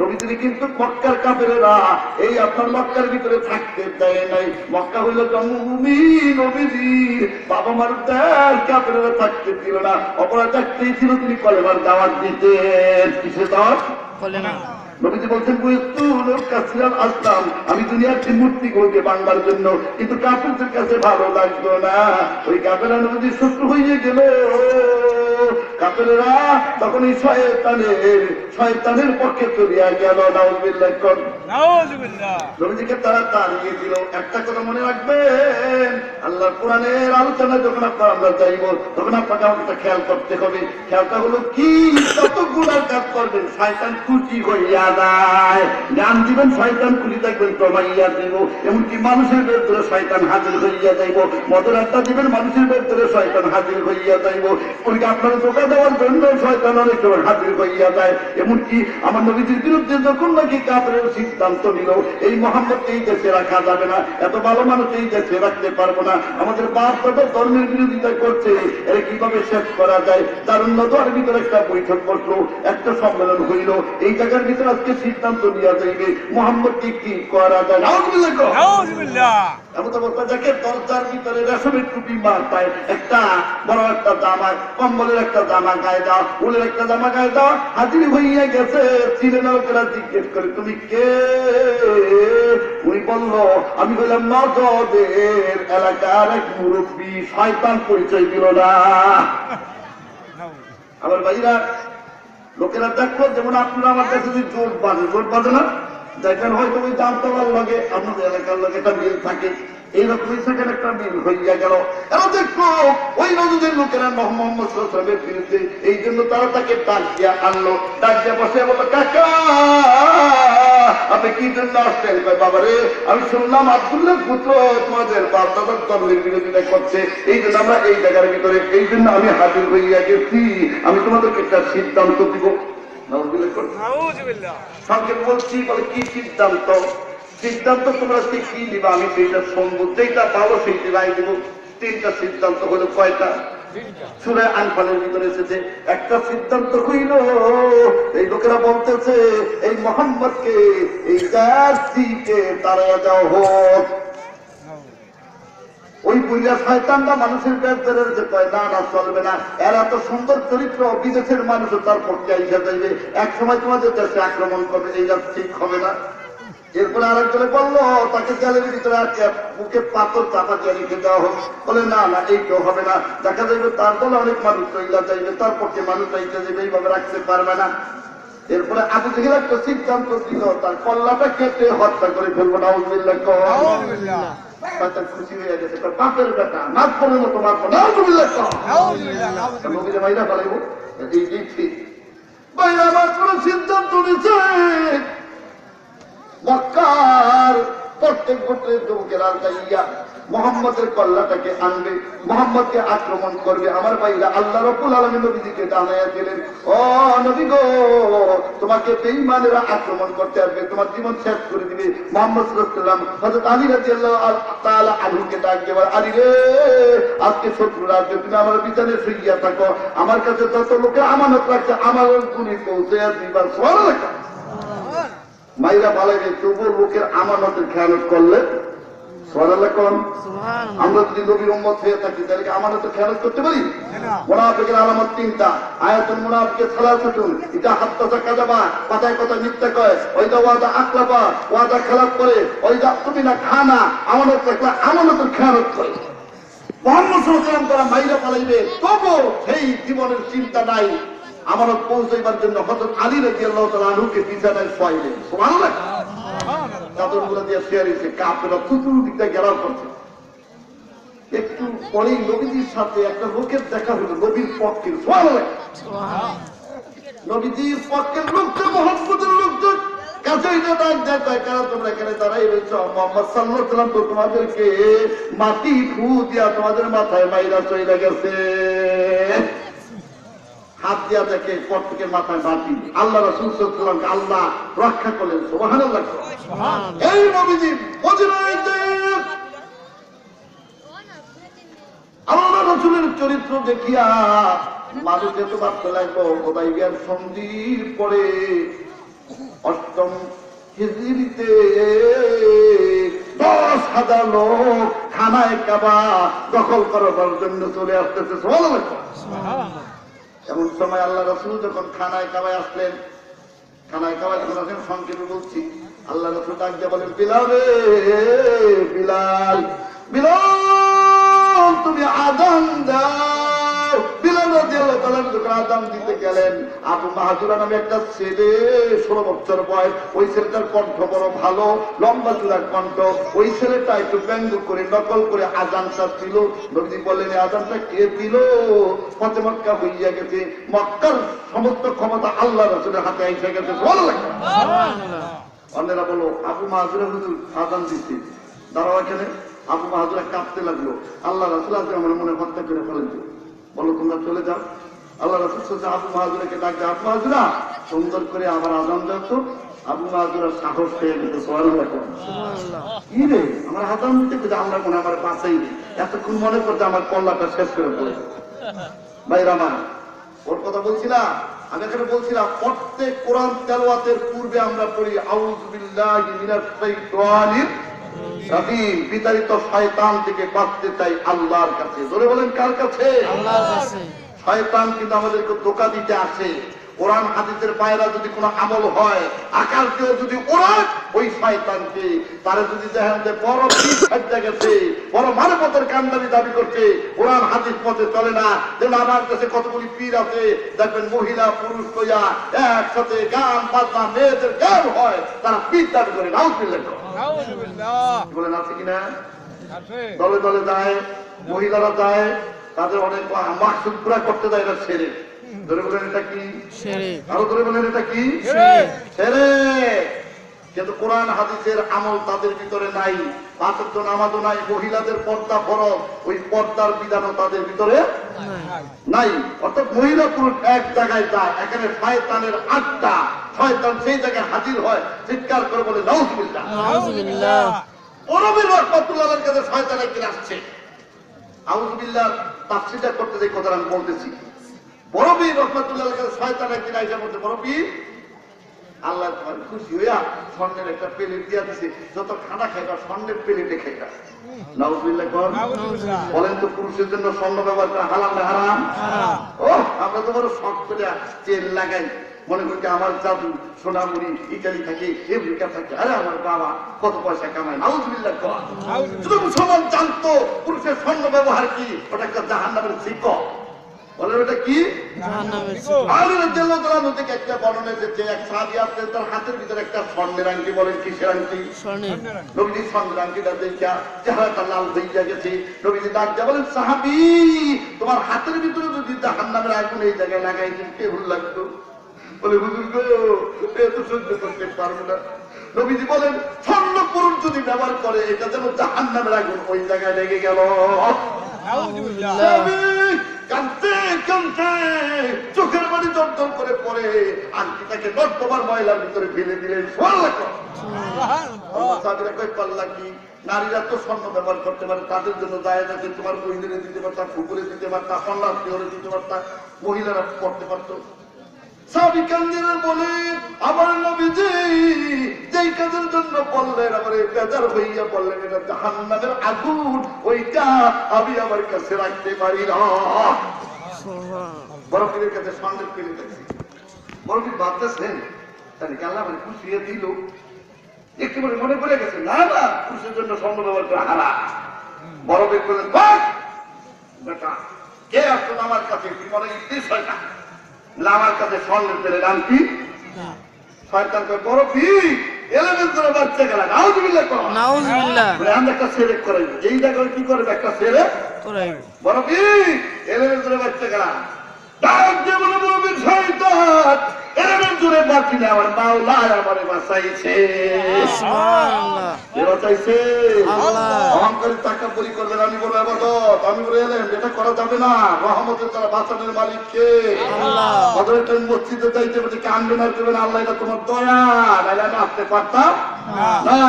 নবীজির কিন্তু মক্কার কাপেরেরা এই আপনার মক্কার ভিতরে থাকতে দেয় নাই। মক্কা হইল জন্মভূমি নবীজি। বাবা মার থাকতে দিল না। অপরাধ থাকতেই ছিল তিনি কলেমার দাওয়াত দিতেন। কিসে দাওয়াত? না নবীজি বলছেন আসলাম। আমি দুনিয়ার যে মূর্তি গুলোকে বাংলার জন্য কিন্তু কাপড়দের কাছে ভালো লাগল না। ওই কাপেরা নবীজি শত্রু হয়ে গেল। কাপেরা তখন এই শয়তানের শয়তানের পক্ষে চলিয়া গেল নাউজুবিল্লাহ গান দিবেন, শয়তান থাকবেন এমনকি মানুষের ভেতরে শয়তান হাজির হইয়া যাইব। মদের আড্ডা দিবেন, মানুষের ভেতরে শয়তান হাজির হইয়া যাইব। এমনকি আপনার ধোকা দেওয়ার জন্য শয়তান অনেক হাজির হইয়া যায়। এমনকি আমার নবীজির বিরুদ্ধে যখন নাকি কাপড়ের সিদ্ধান্ত নিল এই মোহাম্মদ এই দেশে রাখা যাবে না। এত ভালো মানুষ এই দেশে রাখতে পারব না। আমাদের বাপ দাদা ধর্মের বিরোধিতা করছে। এরা কীভাবে শেষ করা যায়? তার নদর ভিতরে একটা বৈঠক বসল একটা সম্মেলন হইল। এই জায়গার ভিতরে আজকে সিদ্ধান্ত নেওয়া যাইবে। মোহাম্মদকে কি করা যায়? এমন অবস্থা যাকে দরজার ভিতরে রেশমের টুপি মাথায় একটা বড় একটা জামা কম্বলের একটা জামা গায়ে দাও উলের একটা জামা গায়ে দাও। হাজির হইয়া গেছে। চিনে লোকেরা জিজ্ঞেস করে তুমি কে? উনি বলল, আমি বললাম নজদের এলাকার এক মুরব্বী, শয়তান পরিচয় দিল না। আমার ভাইরা, লোকেরা দেখো যেমন আপনারা আমার কাছে যদি জোট বাজে জোট বাজে না? দেখবেন হয়তো ওই দামতলার লগে, আপনাদের এলাকার লগে একটা মিল থাকে। এইরকমই সেখানে একটা মিল হইয়া গেল। এরা দেখো ওই নদীদের লোকেরা মোহাম্মদ সাল্লামের বিরুদ্ধে এই জন্য তারা তাকে ডাক আনলো। ডাক বসে বলল, কাকা! আপনি কি জন্য বাবা রে আমি শুনলাম আব্দুল্লাহ পুত্র তোমাদের বাপ দাদার ধর্মের বিরোধিতা করছে। এই জন্য আমরা এই জায়গার ভিতরে এই জন্য আমি হাজির হইয়া গেছি। আমি তোমাদেরকে একটা সিদ্ধান্ত দিব। নাউজুবিল্লাহ। করুন। নাউজুবিল্লাহ। সঙ্গে বলছি বলে কি সিদ্ধান্ত? সিদ্ধান্ত তোমরা কি নিবা আমি সেইটা শুনব যেটা ভালো সেইটা রায় দিব। তিনটা সিদ্ধান্ত হলো কয়টা? সুরে আনফানের ভিতরে এসেছে, একটা সিদ্ধান্ত হইল। এই লোকেরা বলতেছে, এই মোহাম্মদকে এই জাতিকে তারা যাও হোক। ওই শয়তানটা মানুষের যে কয়, না না, চলবে না। এর এত সুন্দর চরিত্র বিদেশের মানুষও তার পক্ষে আইসা যাইবে? এক সময় তোমাদের দেশে আক্রমণ করবে, এই ঠিক হবে না। এরপরে আরেকজনে বলল তাকে জেলের ভিতরে আজকে বুকে পাথর চাপা রেখে দেওয়া হোক বলে না না এই কেউ হবে না। দেখা যাবে তার দলে অনেক মানুষ চইলা যাইবে তার পক্ষে মানুষ আইসা যাবে এইভাবে রাখতে পারবে না। এরপরে আবু জেহেল একটা সিদ্ধান্ত দিল তার কল্লাটা কেটে হত্যা করে ফেলব না খুশি হয়ে গেছে বাপের বেটা নাচ করে মতো মারবো। নাউজুবিল্লাহ নবীরে ফেলাইবো এই ঠিক আমার কোনো সিদ্ধান্ত নিছে মক্কার প্রত্যেক গোত্রের যুবকেরা যাইয়া মোহাম্মদের কল্লাটাকে আনবে, মোহাম্মদকে আক্রমণ করবে। আমার ভাইরা, আল্লাহ রব্বুল আলমী নবীজিকে জানাইয়া দিলেন, ও নবী গো, তোমাকে বেঈমানেরা আক্রমণ করতে আসবে, তোমার জীবন শেষ করে দিবে। মোহাম্মদ সাল্লাম হযরত আলী রাদিয়াল্লাহু তাআলা আনহুকে ডাক দেবার আলী রে, আজকে শত্রুরা আসবে তুমি আমার বিচারে শুইয়া থাকো। আমার কাছে যত লোকে আমানত রাখছে, আমার গুলি পৌঁছে দিবার সুবহানাল্লাহ। মাইরা পালাইবে তবু লোকের আমানতের খেয়ালত করলে আমরা যদি নবীর উম্মত হয়ে থাকি তাহলে কি আমানতের খেয়ালত করতে পারি? না। মোনাফিকের আলামত তিনটা। আয়াতুল মুনাফিকের সালাসাতুন এটা হাত্তাসা কাজাবা। কথায় কথা মিথ্যা কয়। ওই দা ওয়াদা আকলাবা ওয়াদা খেলাপ করে। ওই দা তুমি না খানা। আমানত রাখলে আমানতের খেয়ালত করে। মোহাম্মদ সাল্লাম তারা মাইরা পালাইবে তবু সেই জীবনের চিন্তা নাই। আমানত পৌঁছাইবার জন্য হযরত আলী বিছানায় শোয়াইলেন। সুবহানাল্লাহ। চাদরগুলো দিয়ে শেয়ার হয়েছে করছে। একটু পরেই নবীজির সাথে একটা লোকের দেখা হলো, নবীর পক্ষের। নবীজির পক্ষের লোকজন লোকজন। তো তোমাদেরকে মাটি ফু দিয়া তোমাদের মাথায় মাইরা চইলা গেছে। হাত দিয়া দেখে প্রত্যেকের মাথায় মাটি আল্লাহ রাসূল সাল্লামকে আল্লাহ রক্ষা করলেন এই নবীজি আল্লাহ রসুলের চরিত্র দেখিয়া মানুষ এত ভাবতে লাগল হোদাইবিয়ার সন্ধির পরে হিজড়িতে দশ হাজার লোক খানায় কাবা দখল করার জন্য চলে আসতেছে। সুবহানাল্লাহ। এমন সময় আল্লাহ রসুল যখন খানায় কাবায় আসলেন, খানায় কাবায় যখন আসেন সংক্ষেপে বলছি, আল্লাহ রসুল ডাক দিয়ে বলেন, বিলাল রে, বিলাল বিলাল আদান দিতে গেলেন। আবু মাহাজুরা নামে একটা ছেলে ষোলো বছর বয়স। ওই ছেলেটার কণ্ঠ বড় ভালো লম্বা চূড়ার কণ্ঠ। ওই ছেলেটা একটু ব্যঙ্গ করে নকল করে আজানটা ছিল নবীজি বললেন এই আজানটা কে দিল? পথে মক্কা হইয়া গেছে। মক্কার সমস্ত ক্ষমতা আল্লাহ রসুলের হাতে এসে গেছে। ভালো লাগে। অন্যরা বলো আবু মাহাজুরা হুজুর আজান দিচ্ছে দাঁড়াও এখানে। আবু মাহাজুরা কাঁপতে লাগল। আল্লাহ রসুল আজকে আমার মনে হত্যা করে ফেলেন। বলো তোমরা চলে যাও। আল্লাহ রসুল বলছে, আবু মাহাজুরাকে ডাকবে আবু মাহাজুরা। সুন্দর করে আবার আজান দাও তো। আবু মাহাজুরা সাহস পেয়ে গেছে সোয়াল কি রে? আমার আজান দিতে আমরা মনে আমার পাশেই নেই। এতক্ষণ মনে করতে আমার কল্লাটা শেষ করে পড়ে ভাই রামা ওর কথা বলছিলাম। আমি এখানে বলছিলাম প্রত্যেক কোরআন তেলাওয়াতের পূর্বে আমরা পড়ি আউযু বিল্লাহি মিনাশ শাইতানির রাজিম। বিতাড়িত শয়তান থেকে বাঁচতে চাই আল্লাহর কাছে। জোরে বলেন কার কাছে? আল্লাহর কাছে। শয়তান কিন্তু আমাদেরকে ধোকা দিতে আসে। কোরআন হাদিসের পায়রা যদি কোনো আমল হয় আকার কেউ যদি ওরাক ওই শয়তানকে। তারা যদি দেখেন যে বড় পিস খাদ্যা গেছে বড় মানবতার কান্দারি দাবি করছে কোরআন হাদিস পথে চলে না। যেন আমার কাছে কতগুলি পীর আছে দেখবেন মহিলা পুরুষ কইয়া একসাথে গান বাজনা মেয়েদের গান হয় তারা পীর দাবি করে। নাও বলেন আছে কিনা? দলে দলে যায় মহিলারা যায় তাদের অনেক মাকসুদ পুরা করতে দেয় এটা ছেড়ে। ধরে বলেন এটা কি? আরও ধরে বলেন এটা কি? ছেড়ে। কিন্তু কোরআন হাদিসের আমল তাদের ভিতরে নাই। পাঁচত্ব নামাজও নাই মহিলাদের পর্দা ফরজ। ওই পর্দার বিধানও তাদের ভিতরে নাই। অর্থাৎ মহিলা পুরুষ এক জায়গায় যায় এখানে শয়তানের আড্ডা। শয়তান সেই জায়গায় হাজির হয় চিৎকার করে বলে নাউজুবিল্লাহ। ওরবের রহমতুল্লাহের কাছে শয়তান একদিন আসছে। আউজুবিল্লাহ তাফসিরটা করতে যে কথা আমি বলতেছি। বড়বীর রহমাতুল্লাহ কাছে শয়তান একদিন আইসা বলতে বড়বীর আল্লাহ তোমার খুশি হইয়া স্বর্ণের একটা প্লেট দিয়া দিছে। যত খানা খাইবা স্বর্ণের প্লেটে খাইবা। বলেন তো পুরুষের জন্য স্বর্ণ ব্যবহার করা হালাল না হারাম? হারাম। ও আমরা তো বড় শখ করে তেল লাগাই। মনে করি আমার জাদু সোনামুড়ি ইটালি থাকে আমেরিকা থাকে। আরে আমার বাবা কত পয়সা কামায়। যদি মুসলমান জানতো পুরুষের স্বর্ণ ব্যবহার কি? ওটা একটা জাহান নামের শিক বলেন ওটা কি? জাহান্নামের আলী রাদিয়াল্লাহু তাআলা নদী থেকে একটা বর্ণনা এসেছে এক সাহাবী আসলেন তার হাতের ভিতরে একটা স্বর্ণের আংটি বলেন কিসের আংটি? নবীজি স্বর্ণের আংটিটা দেখা চেহারাটা লাল হইয়া গেছে। নবীজি ডাক দিয়া বলেন সাহাবী তোমার হাতের ভিতরে যদি জাহান্নামের আগুন এই জায়গায় লাগাই কেমন লাগতো বলে হুজুর গো এত সহ্য করতে পারব না। নবীজি বলেন স্বর্ণ পুরুষ যদি ব্যবহার করে এটা যেন জাহান্নামের আগুন ওই জায়গায় লেগে গেল। কাঁদতে কাঁদতে চোখের পানি দরদর করে পড়ে আংটিটাকে নর্দমার ময়লার ভিতরে ফেলে দিলেন পাল্লা কি? নারীরা তো স্বর্ণ ব্যবহার করতে পারে তাদের জন্য দায় আছে। তোমার মহিলারে দিতে পারতা কুকুরে দিতে পারতা সন্ন্যাস দিতে পারতাম মহিলারা করতে পারতো। সাহাবী কান্দিরা বলে আমার নবীজি যেই কাজের জন্য বললেন আমার বেজার হইয়া বললেন এটা জাহান্নামের আগুন ওইটা আমি আমার কাছে রাখতে পারি না। বড় পীরের কাছে স্বর্ণের পেলে বড় পীর ভাবতেছেন তাহলে আল্লাহ মানে খুশি হয়ে দিল? একেবারে মনে পড়ে গেছে না না পুরুষের জন্য স্বর্ণ ব্যবহার করা হারা বললেন "বাস! বেটা কে আসতো আমার কাছে? কি মনে ইতিস হয় না, আমার কাছে স্বর্ণের পেলে নাম কি? শয়তান কয় বড় পীর এলেমেন করে বাচ্চা গেলা নাউজুবিল্লাহ করো। নাউজুবিল্লাহ। বলে আমরা একটা ছেলে যেইটা করে কি করবে একটা ছেলে বড় বাচ্চা গেলাম। ডাক দিয়ে বলে শয়তান জোরে বাঁচি না আমার মাওলা আমারে বাঁচাইছে সুবহানাল্লাহ। বাঁচাইছে আল্লাহ। অহংকারী টাকা বলি করবেন আমি বলব আবাদত। আমি বলে এলেন এটা করা যাবে না। রহমতের তারা বাঁচানোর মালিক কে আল্লাহ। অতএব তুমি মসজিদে যাইতে বলতে কান্দবে না করবেন আল্লাহ এটা তোমার দয়া। নাহলে আমি আসতে পারতাম না।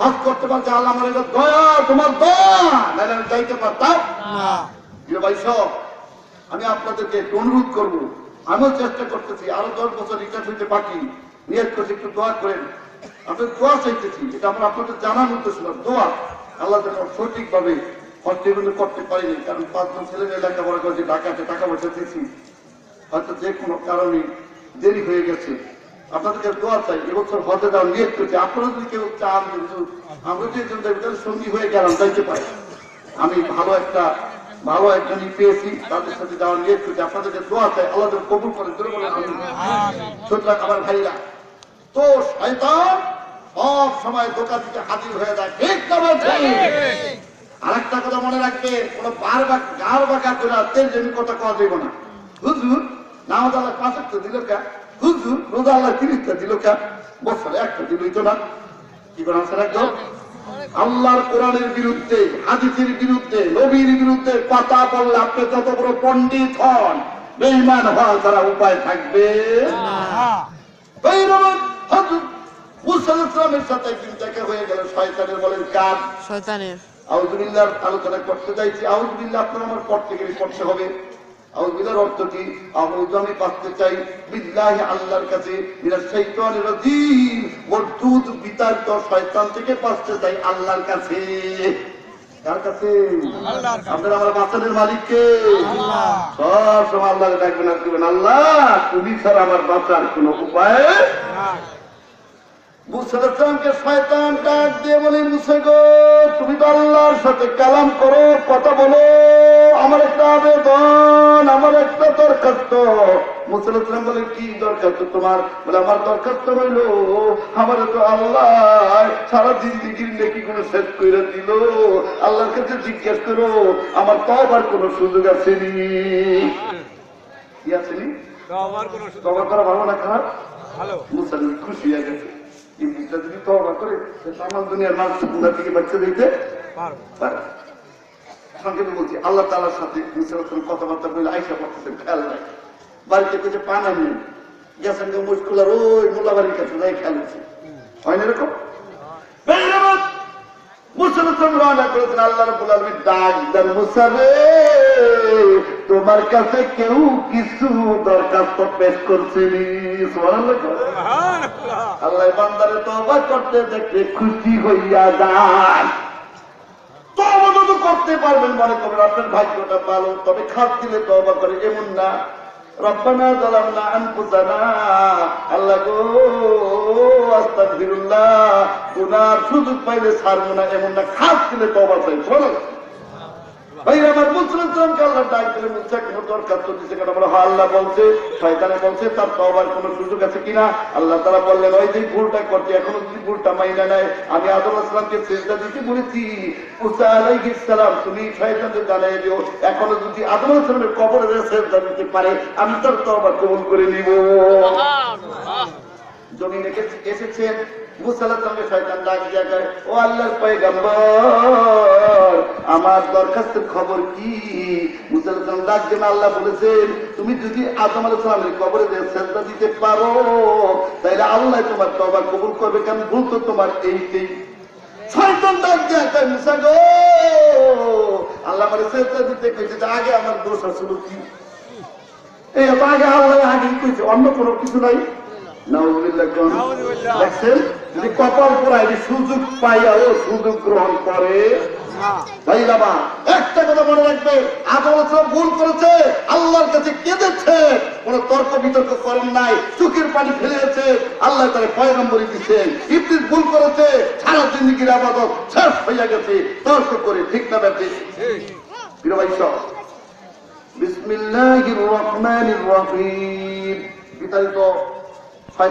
হজ করতে পারছে আল্লাহ আমার এটা দয়া তোমার দয়া। নাহলে আমি যাইতে পারতাম না। ভাই সব আমি আপনাদেরকে একটু অনুরোধ করব। আমিও চেষ্টা করতেছি, আরও দশ বছর রিটায়ার হইতে বাকি। নিয়ত করছি একটু দোয়া করেন। আপনার দোয়া চাইতেছি, এটা আমরা আপনাদের জানার উদ্দেশ্য দোয়া। আল্লাহ যেন সঠিকভাবে কন্টিনিউ করতে পারিনি কারণ পাঁচজন ছেলে মেয়ে লেখাপড়া করেছে ঢাকাতে টাকা পয়সা দিয়েছি। হয়তো যে কোনো কারণে দেরি হয়ে গেছে। আপনাদেরকে দোয়া চাই, এবছর হজে যাওয়ার নিয়োগ করছি। আপনারা যদি কেউ চান আমরা যে সঙ্গী হয়ে গেলাম, যাইতে পারি। আমি ভালো একটা ভালো একজনই পেয়েছি তাদের সাথে যাওয়ার নিয়োগ করছি। আপনাদেরকে দোয়া চাই আল্লাহ যেন কবুল করে। সুতরাং আমার ভাইরা তো শয়তান সব সময় দোকান থেকে হাজির হয়ে যায়। ঠিক না বলছি? আরেকটা কথা মনে রাখবে কোন বার বা গার বাঁকা করে তেল জমি কথা কওয়া যাইব না। হুজুর নামাজ আল্লাহ পাঁচ একটা দিল কা? হুজুর রোজা আল্লাহ তিরিশটা দিল কা? বছরে একটা দিলই তো না। কি করে আছে রাখো আল্লাহর কোরআনের বিরুদ্ধে হাদিসের বিরুদ্ধে নবীর বিরুদ্ধে কথা বললে আপনি যত বড় পণ্ডিত হন বেইমান হওয়ার তারা উপায় থাকবে। সাথে দেখা হয়ে গেল শয়তানের বলেন কাজ। শয়তানের। আউজবিল্লার আলোচনা করতে চাইছি। আউজবিল্লা আপনার আমার পড়তে গেলে পড়তে হবে। আউজবিল্লার অর্থ কি আউজ আমি চাই। বিল্লাহি আল্লাহর কাছে মিনাশ শাইতানির রাজিম। বিতাড়িত শয়তান থেকে বাঁচতে চাই আল্লাহর কাছে। কার কাছে? আল্লাহর কাছে। আপনার আমার বাঁচানোর মালিককে? আল্লাহ। সব সময় আল্লাহকে ডাকবেন আর আল্লাহ তুমি ছাড়া আমার বাঁচার কোনো উপায় মুসালামকে শয়তান ডাক দিয়ে বলি মুসে গো তুমি তো আল্লাহর সাথে কালাম করো কথা বলো। আমার একটা আবেদন আমার একটা দরখাস্ত। মুসালাম বলে কি দরখাস্ত তোমার? বলে আমার দরখাস্ত হইল আমার তো আল্লাহ সারা জিন্দিগির নেকি কোনো শেষ করে দিল। আল্লাহর কাছে জিজ্ঞেস করো আমার তো আবার কোনো সুযোগ আসেনি। কি আসেনি? তবা করা ভালো না খারাপ? মুসলিম খুশি হয়ে গেছে। ইবলিসটা যদি তওবা করে সে তামাম দুনিয়ার মানুষ থেকে বাচ্চা দিতে পারব। পারে সংক্ষেপে বলছি আল্লাহ তাআলার সাথে কথাবার্তা বলে আইসা পড়তেছেন খেয়াল নাই বাড়িতে কিছু পানা নেই গেছেন মুশকুলার ওই মোল্লাবাড়ির কাছে যাই খেয়াল হচ্ছে হয় না এরকম? তোমার কাছে কেউ কিছু দরখাস্ত পেশ সুবহানাল্লাহ। আল্লাহ বান্দারে তওবা করতে দেখতে খুশি হইয়া তো করতে পারবেন মনে করবেন আপনার ভাগ্যটা ভালো, তবে খাত দিলে তবা করে, এমন না। রব্বানা জালামনা আল্লাহ গো, আস্তাগফিরুল্লাহ গুনার সুযোগ পাইলে ছাড়বো না, এমন না। খাত দিলে তো চাই ভাই আমার মুসলিম সালামকে আল্লাহ ডাক দিলে মুসা কোনো দরখাস্ত দিচ্ছে কেন? বলে হ্যাঁ আল্লাহ বলছে শয়তানে বলছে তার তওবার কোনো সুযোগ আছে কিনা? আল্লাহ তারা বললেন ওই যে ভুলটা করছে এখনও যদি ভুলটা মাইনা নাই আমি আদম আসলামকে চেষ্টা দিতে বলেছি। মুসা আলাইহিস সালাম তুমি শয়তানকে জানাই দিও। এখনও যদি আদম আসলামের কবরে চেষ্টা দিতে পারে আমি তার তওবা কবুল করে নিব। জমিনে এসে- এসেছেন আমার দরখাস্তের খবর কি? আল্লাহ বলেছেন, তুমি যদি আদম আলাইহিস সালামের কবরে যে সেজদা দিতে পারো তাহলে আল্লাহ তোমার তওবা কবুল করবে কারণ ভুল তো তোমার এইটাই। শয়তান ডাক আল্লাহ মানে সেজদা দিতে কইছে আগে আমার দোষ ছিল কি? এই আগে আল্লাহ আগে অন্য কোনো কিছু নাই। কোন। দেখছেন? যদি কপাল পোড়ায় যদি সুযোগ পাইয়া ও সুযোগ গ্রহণ করে। না ভাই বাবা একটা কথা মনে রাখবে আদম সব ভুল করেছে আল্লাহর কাছে কেঁদেছে কোন তর্ক বিতর্ক করেন নাই চোখের পানি ফেলেছে আল্লাহ তার পয়গম্বরী দিচ্ছেন ইবলিস ভুল করেছে সারা জিন্দিগির আবাদত শেষ হইয়া গেছে তর্ক করে ঠিক না ব্যাপী? প্রিয় ভাই সব বিসমিল্লাহির রহমানির রহিম। বিতাড়িত